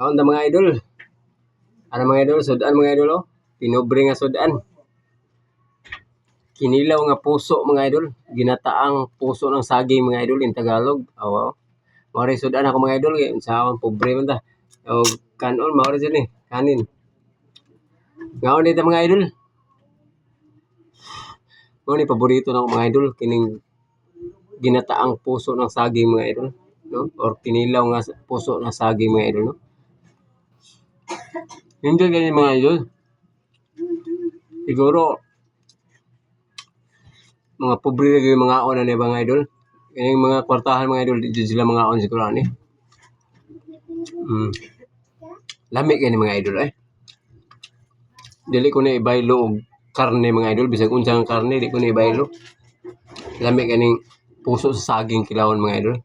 Kaon ta mga idol. Ano mga idol, sudan mga idol oh. Pinobre nga sudan. Kinilaw nga puso mga idol. Ginataang puso ng saging mga idol in Tagalog. Oh, wow. Mao sudan ako mga idol kay sa akong pobre man ta. O kanon mao rin ni kanin. Ngaon dito mga idol. Mao ni paborito ako mga idol kining ginataang puso ng saging mga idol no or kinilaw nga puso ng saging mga idol no hindi ganyan mga idol. Siguro mga pobre lagi mga on na mga idol. Kining mga kwartahan mga idol. Di sila mga on siguro ani mm. lami kani mga idol eh. Dili ko na ibaylo og karne mga idol. Bisag unsang karne di ko na ibaylo lami kaning puso sa saging kilawon mga idol.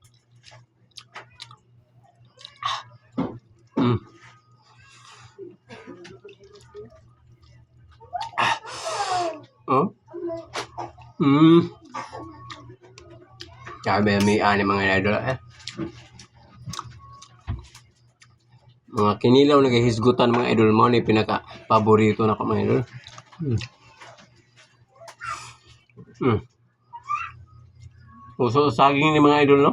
Oh. Mm. Sabi may ani mga idol eh. Mga kinilaw na hisgutan mga idol mo ni pinaka paborito na ko mga idol. Mm. Mm. Puso sa saging ni mga idol, no?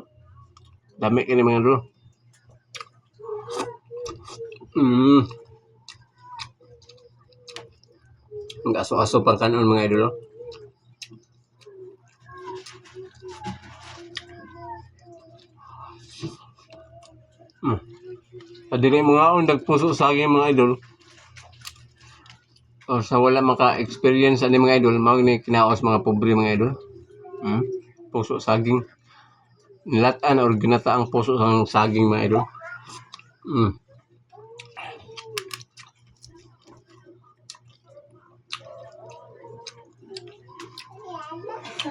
Dami ka ni mga idol. Mm. Ang aso-aso pang kanon mga idol, no? Mm. Padili mga on puso sa saging mga idol. O sa wala maka-experience ani mga idol, mao ni kinaos mga pobre mga idol. Mm puso saging nilatan or ginataang puso ng saging mga idol. Mm.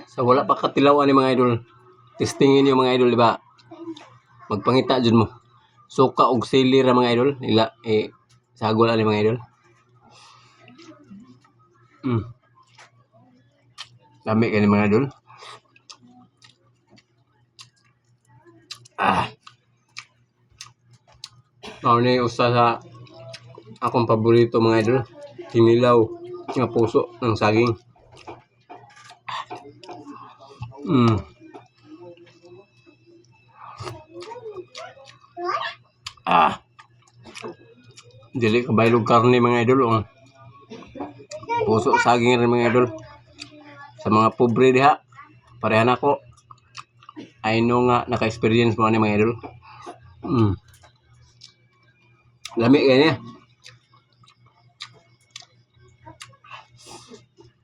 So wala pa katilawan ni mga idol. Testingin niyo mga idol, di ba? Magpangita jud mo. Suka og sili ra mga idol, nila eh sagol ani mga idol. Mm. Lami kani mga idol. Ah. Mao ni usa sa akong paborito mga idol. Kinilaw nga puso ng saging. Mm. Ah. Dili ka baylog karne mga idol. Oh. Puso saging rin mga idol. Sa mga pobre diha. Pareha na ko. I know nga naka-experience mo ni mga idol. Mm. Lami kaya niya.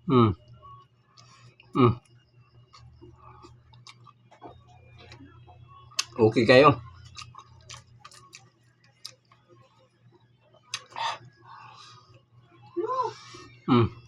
Mm. Mm. Okay kayo. Mm.